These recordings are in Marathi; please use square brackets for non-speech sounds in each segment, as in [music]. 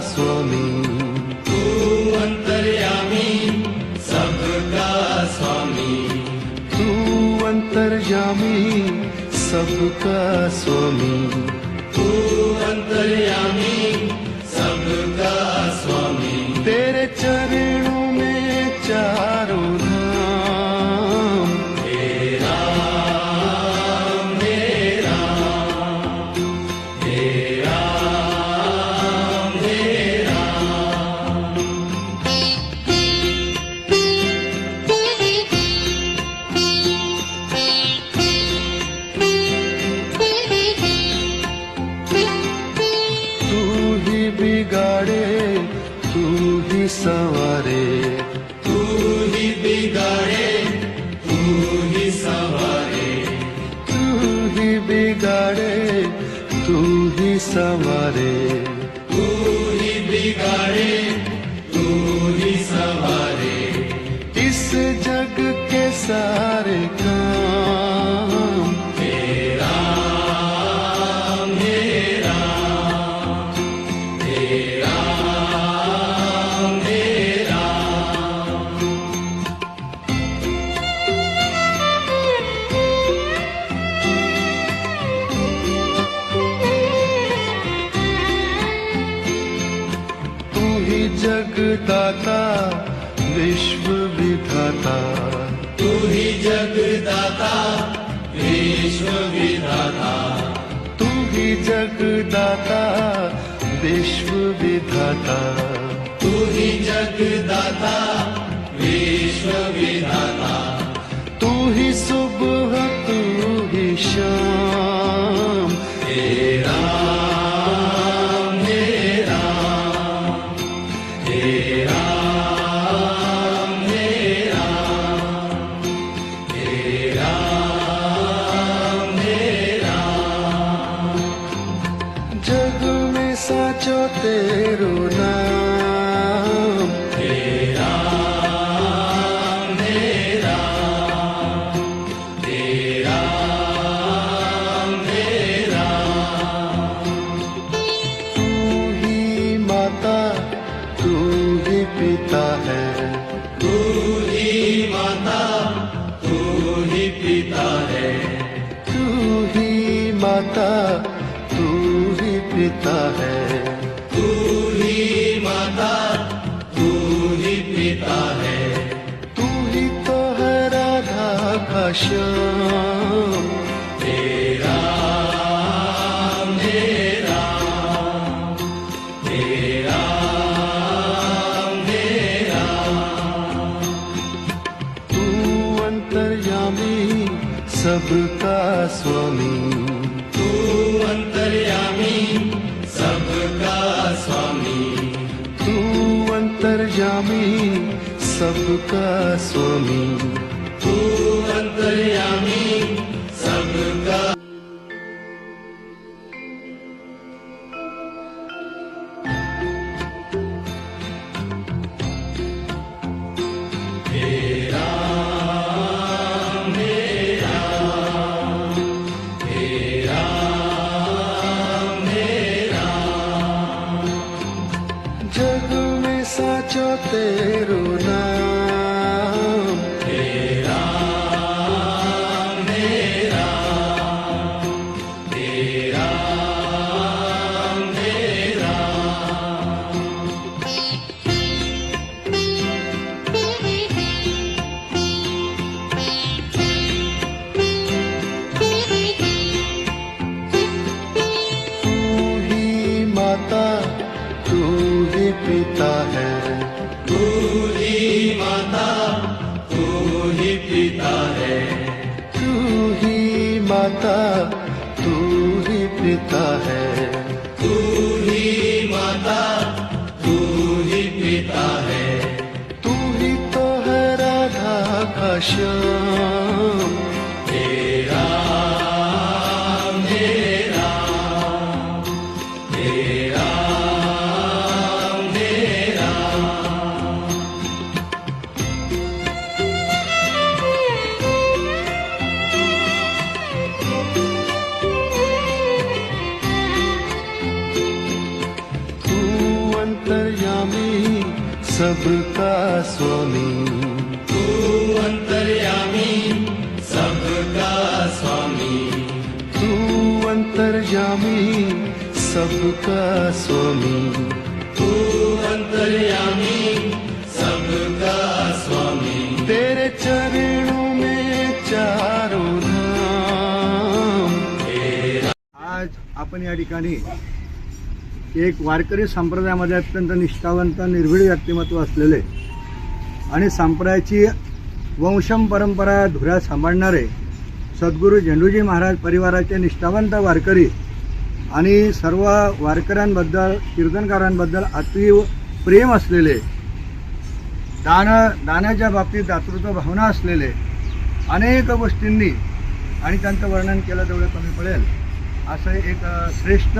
स्वामी। तू अंतर्यामी सबका स्वामी। तू अंतर्यामी सबका स्वामी। तू अंतर्यामी संवारे जगदाता विश्व विधाता। तू ही जगदाता विश्व विधाता। तू ही जगदाता विश्व विधाता। तू ही जगदाता विश्व विधाता। तू ही सुबह तू ही शाम। तेरा तेरो नाम। तेरा मेरा तेरा मेरा तू ही माता तू ही पिता है तू ही माता तू ही पिता है। तू ही माता तू ही पिता है। का तेरा सबका स्वामी तू अंतर्यामी सबका स्वामी तू अंतर्यामी सबका स्वामी. का स्वामी सबका स्वामी. तू अंतर्यामी सबका स्वामी तेरे चरणों में चारों धाम. आज आपण या ठिकाणी एक वारकरी संप्रदायामध्ये अत्यंत निष्ठावंत निर्भीड व्यक्तिमत्व असलेले आणि संप्रदायाची वंशम परंपरा धुऱ्या सांभाळणारे सद्गुरू झेंडूजी महाराज परिवाराचे निष्ठावंत वारकरी आणि सर्व वारकऱ्यांबद्दल कीर्तनकारांबद्दल अतीव प्रेम असलेले दान दानाच्या बाबतीत दातृत्व भावना असलेले अनेक गोष्टींनी आणि त्यांचं वर्णन केलं तेवढं कमी पडेल. असं एक श्रेष्ठ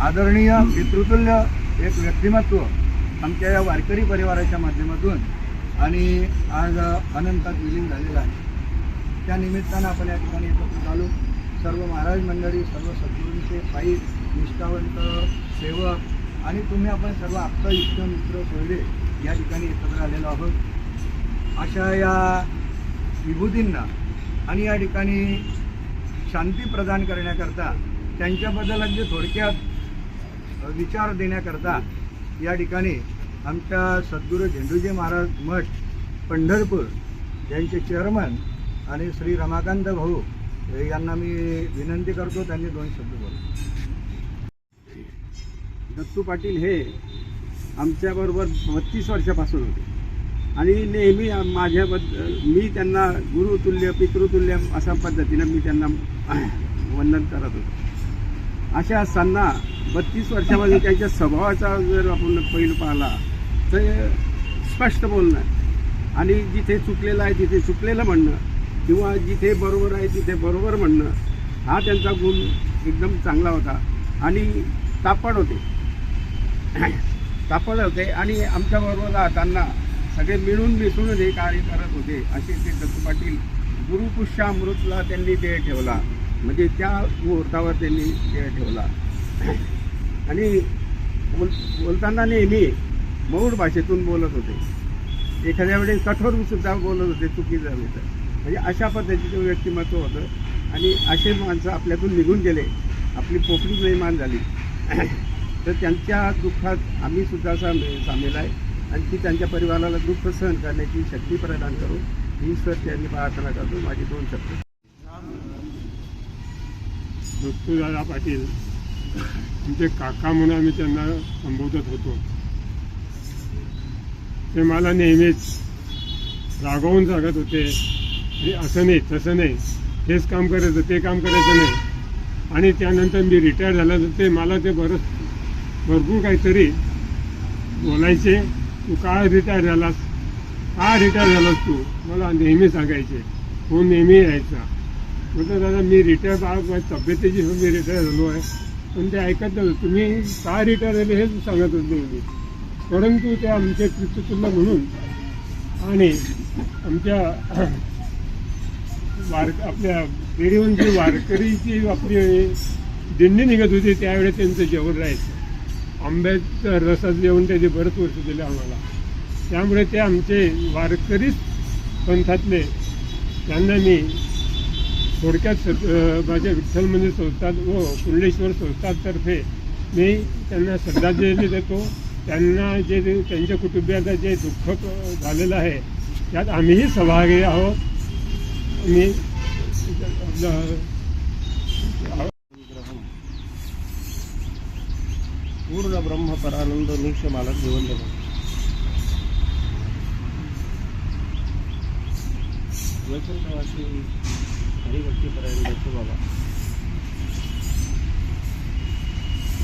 आदरणीय पितृतुल्य एक व्यक्तिमत्व आमच्या या वारकरी परिवाराच्या माध्यमातून आणि आज अनंतात विलीन झालेलं आहे. त्या निमित्तानं आपण या ठिकाणी एकत्र आलो. सर्व महाराज मंडळी सर्व सद्गुरूंचे पायी निष्ठावंत सेवक आणि तुम्ही आपण सर्व आप्त इष्ट मित्र सोयरे या ठिकाणी एकत्र आलेलो आहोत. अशा या विभूतींना आणि या ठिकाणी शांती प्रदान करण्याकरता त्यांच्याबद्दल अगदी थोडक्यात विचार देण्याकरता या ठिकाणी आमच्या सद्गुरू झेंडूजी महाराज मठ पंढरपूर यांचे चेअरमन आणि श्री रमाकांत भाऊ यांना मी विनंती करतो त्यांनी दोन शब्द बोला. दत्तू पाटील हे आमच्याबरोबर बत्तीस वर्षापासून होते. आणि नेहमी माझ्याबद्दल मी त्यांना गुरुतुल्य पितृतुल्य अशा पद्धतीनं मी त्यांना वंदन करत होतो. अशा असताना बत्तीस वर्षामध्ये त्यांच्या स्वभावाचा जर आपण पहिलं पाहिला तर स्पष्ट बोलणं आणि जिथे चुकलेलं आहे तिथे चुकलेलं म्हणणं किंवा जिथे बरोबर आहे तिथे बरोबर म्हणणं हा त्यांचा गुण एकदम चांगला होता. आणि तापड होते. [clears throat] तापड होते आणि आमच्याबरोबर राहताना सगळे मिळून मिसळून हे कार्य करत होते असे ते दत्तू पाटील गुरुपुष्यामृतला त्यांनी देह ठेवला. म्हणजे त्या मुहूर्तावर त्यांनी देह ठेवला. [clears throat] आणि बोल बोलताना नेहमी मौड भाषेतून बोलत होते. एखाद्या वेळेस कठोर सुद्धा बोलत होते चुकी झाली तर म्हणजे अशा पद्धतीचं व्यक्तिमत्व होतं. आणि असे माणसं आपल्यातून निघून गेले. आपली पोकळी निर्माण झाली. तर त्यांच्या दुःखात आम्ही सुद्धा सामे सामील आहे. आणि ती त्यांच्या परिवाराला दुःख सहन करण्याची शक्ती प्रदान करू ही ईश्वर त्यांनी प्रार्थना करतो. माझे दोन शब्द दत्तूदादा पाटील. तुमचे काका म्हणून आम्ही त्यांना संबोधत होतो. ते मला नेहमीच रागवून सांगत होते. हे असं नाही तसं नाही. हेच काम करायचं ते काम करायचं नाही. आणि त्यानंतर मी रिटायर झाल्यानंतर तर ते मला ते बरंच भरपूर काहीतरी बोलायचे. तू का रिटायर झालास? का रिटायर झालास तू? मला नेहमी सांगायचे. हो नेहमी यायचा. म्हटलं दादा मी रिटायर माझ्या तब्येतीची मी रिटायर झालो आहे. पण ते ऐकत नव्हतं. तुम्ही का रिटायर झाले हेच सांगत होते मी परंतु ते आमचे पितृतुल्य म्हणून आणि आमच्या वार आपल्या पेढीवरची वारकरीची आपली दिंडी निघत होती त्यावेळेस त्यांचं जेवण राहायचं. आंब्याचं रसात जेवण त्याचे बरेच वर्ष दिले आम्हाला. त्यामुळे ते आमचे वारकरीच पंथातले त्यांना मी थोडक्यात माझ्या विठ्ठल मंदिर संस्थात व कुंडेश्वर संस्थातर्फे मी त्यांना श्रद्धांजली देतो त्यांना जे त्यांच्या कुटुंबियांना जे दुःख झालेलं आहे त्यात आम्हीही सहभागी आहोत. मी पूर्ण ब्रह्म परानंद निक्ष मालक जीवन वैकुंठवासी हरिभक्तीपर्यंत बाबा.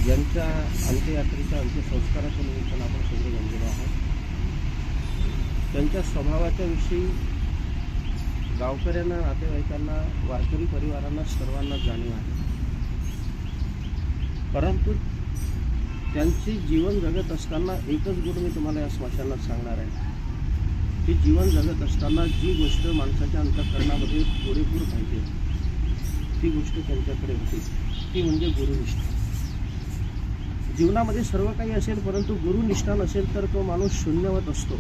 यांच्या अंत्ययात्रेच्या अंत्यसंस्काराच्या निमित्तानं आपण सगळे जमलेलो आहोत. त्यांच्या स्वभावाच्या विषयी गावकऱ्यांना नातेवाईकांना वारकरी परिवारांना सर्वांना जाणीव आहे. परंतु त्यांची जीवन जगत असताना एकच गुण मी तुम्हाला या स्मशानात सांगणार आहे. की जीवन जगत असताना जी गोष्ट माणसाच्या अंतःकरणामध्ये पुरेपूर पाहिजे ती गोष्ट त्यांच्याकडे होती. ती म्हणजे गुरुनिष्ठा जीवनामध्ये सर्व काही असेल परंतु गुरुनिष्ठा नसेल तर तो माणूस शून्यवत असतो.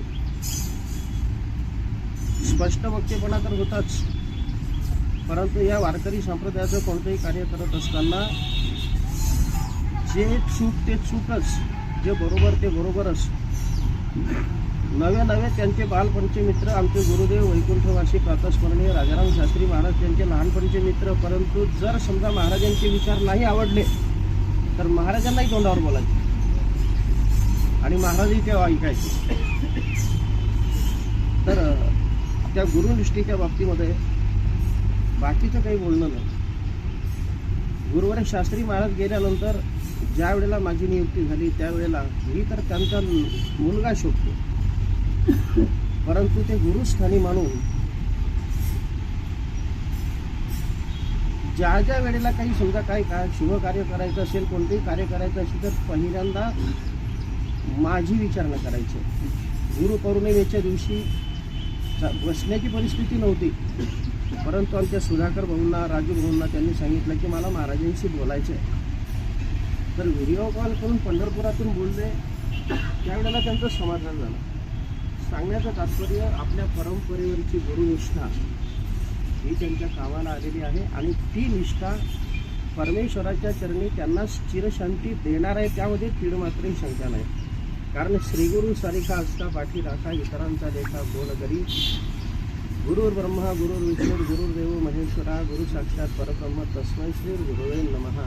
स्पष्ट वक्तेपणा तर होताच. परंतु या वारकरी संप्रदायाचं कोणतंही कार्य करत असताना जे चूक ते चूकच जे बरोबर ते बरोबरच. नवे नवे त्यांचे बालपणचे मित्र आमचे गुरुदेव वैकुंठवासी प्रातस्मरणीय राजाराम शास्त्री महाराज त्यांचे लहानपणीचे मित्र परंतु जर समजा महाराजांचे विचार नाही आवडले तर महाराजांनाही तोंडावर बोलायचे. आणि महाराजही तेव्हा ऐकायचे. तर त्या गुरुनिष्ठेच्या बाबतीमध्ये बाकीचं काही बोलणं नाही. गुरुवारी शास्त्री महाराज गेल्यानंतर ज्या वेळेला माझी नियुक्ती झाली त्यावेळेला मी तर त्यांचा मुलगा शोधतो. परंतु ते गुरुस्थानी मानून ज्या ज्या वेळेला काही समजा काही काय शुभकार्य करायचं असेल कोणतेही कार्य करायचं असेल तर पहिल्यांदा माझी विचारणा करायची. गुरु पौर्णिमेच्या दिवशी बसण्याची परिस्थिती नव्हती. परंतु आमच्या सुधाकर भाऊंना राजू भाऊंना त्यांनी सांगितलं की मला महाराजांशी बोलायचं आहे तर व्हिडिओ कॉल करून पंढरपुरातून बोलले. त्यावेळेला त्यांचं समाधान झालं. सांगण्याचं तात्पर्य आपल्या परंपरेवरची गुरुनिष्ठा ही त्यांच्या कामाला आलेली आहे आणि ती निष्ठा परमेश्वराच्या चरणी त्यांना चिरशांती देणार आहे त्यामध्ये तीड मात्रही शंका नाही. कारण श्रीगुरु सारिखा असता पाठी राखा इतरांचा लेखा गोड करी. गुरुर ब्रह्मा गुरुर विष्णू गुरुर्देव महेश्वरा गुरु साक्षात परब्रह्म तस्मै श्री गुरुवे नमहा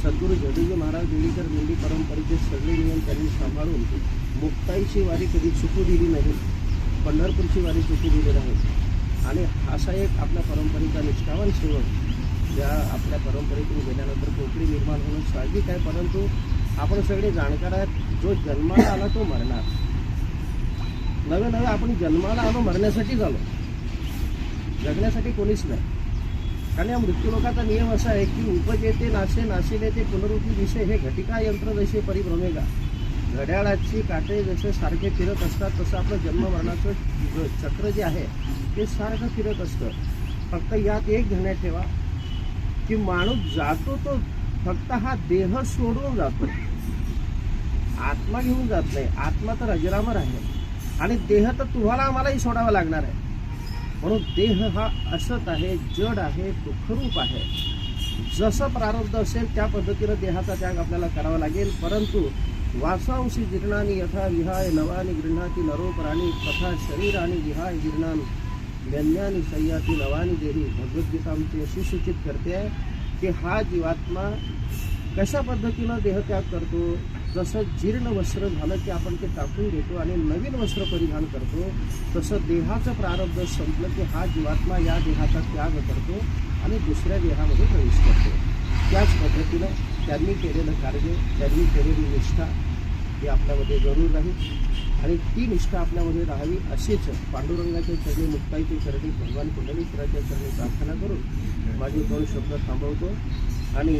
सद्गुरु जडुजी महाराज देवीकर दिंडी परंपरेचे सगळे नियम त्यांनी सांभाळून मुक्ताईची वारी कधी चुकू दिली नाही पंढरपूरची वारी चुकू दिली नाही. आणि असा एक आपल्या परंपरेचा निष्ठावान सेवक ज्या आपल्या परंपरेतून गेल्यानंतर कोकणी निर्माण होणं साहजिक आहे परंतु आपण सगळे जाणकार आहेत जो जन्माला आला तो मरणार. नवं नवं आपण जन्माला आलो मरण्यासाठीच आलो जगण्यासाठी कोणीच नाही. कारण या मृत्यूलोकाचा नियम असा आहे की उपजेते नाशे नाशिले ते पुनरुती दिसे हे घटिका यंत्र जसे परिभ्रमेगा घड्याळाची काटे जसे सारखे फिरत असतात तसं आपलं जन्म मरणाचं चक्र जे आहे ते सारखं फिरत असतं. फक्त यात एक ध्यानात ठेवा की माणूस जातो तो फक्त हा देह सोडून जातो. आत्मा घेऊन जात नाही. आत्मा तर अजरामर आहे. आणि देह तर तुम्हाला आम्हालाही सोडावा लागणार आहे. म्हणून देह हा असत आहे जड आहे दुःखरूप आहे. जसं प्रारब्ध असेल त्या पद्धतीनं देहाचा त्याग आपल्याला करावा लागेल. परंतु वासांशी जीर्णानी यथा विहाय नवानी गृहाती नरोपराणी तथा शरीर आणि विहाय जीर्णान व्यन्यानी सह्याती नवानी देही. भगवद्गीता आमची अशी सूचित करते आहे की हा जीवात्मा कशा पद्धतीनं देहत्याग करतो? जसं जीर्ण वस्त्र झालं की आपण ते टाकून घेतो आणि नवीन वस्त्र परिधान करतो तसं देहाचं प्रारब्ध संपलं की हा जीवात्मा या देहाचा त्याग करतो आणि दुसऱ्या देहामध्ये प्रवेश करतो. त्याच पद्धतीनं त्यांनी केलेलं कार्य त्यांनी केलेली निष्ठा ही आपल्यामध्ये जरूर राहील. आणि ती निष्ठा आपल्यामध्ये राहावी अशीच पांडुरंगाच्या चरणी मुक्ताईच्या चरणी भगवान कुंडलेश्वराच्या चरणी प्रार्थना करून माझे दोन शब्द थांबवतो. आणि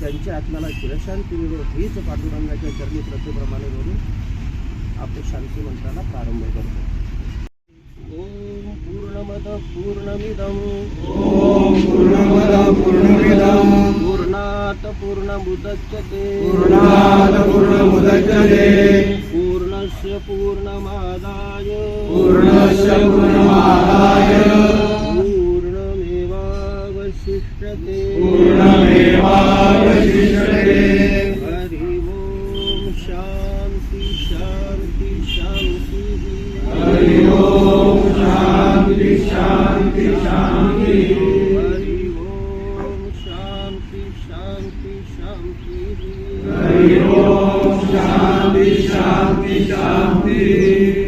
त्यांच्या आत्म्याला चिरशांती मिळो हीच पांडुरंगाच्या चरणी प्रथेप्रमाणे म्हणून आपल्या शांती मंत्राला प्रारंभ करतो. ओम पूर्णमद पूर्णमिदम ओम पूर्णमद पूर्णमिदं. पूर्णात पूर्णमुदच्यते. पूर्णात् पूर्णमुदच्यते. पूर्णस्य पूर्णमादाय. पूर्णस्य पूर्णमादाय. पूर्णमेवावशिष्यते ओम शांती शांती शांती।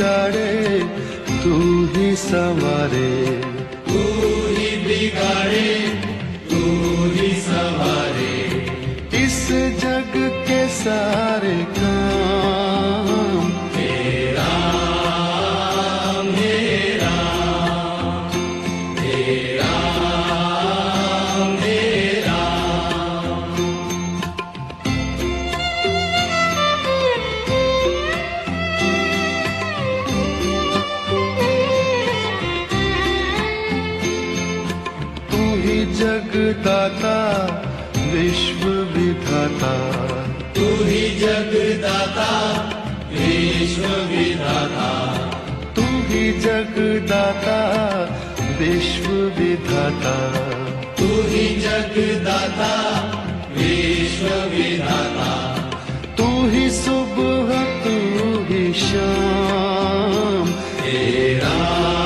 काढे तू ही समारे जगदाता विश्व विधाता। तू ही जगदाता विश्व विधाता। तू ही जगदाता विश्व विधाता। तू ही जगदाता विश्व विधाता। तू ही सुबह तू ही शाम तेरा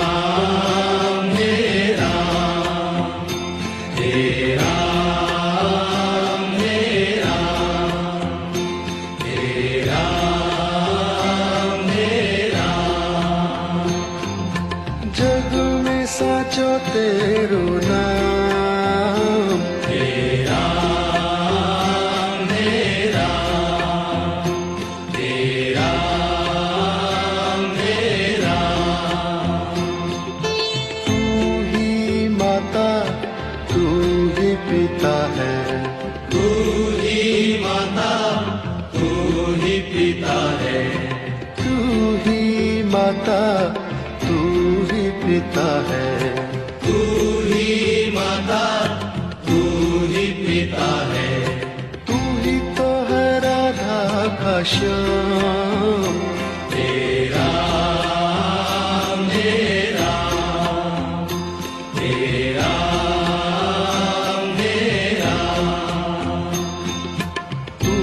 करते तेरा मेरा तेरा मेरा तू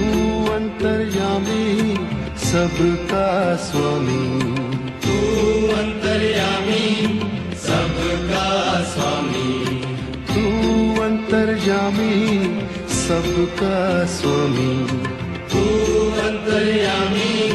अंतर्यामी सबका स्वामी। तू अंतर्यामी सबका स्वामी। तू अंतर्यामी सबका स्वामी। করে আমি।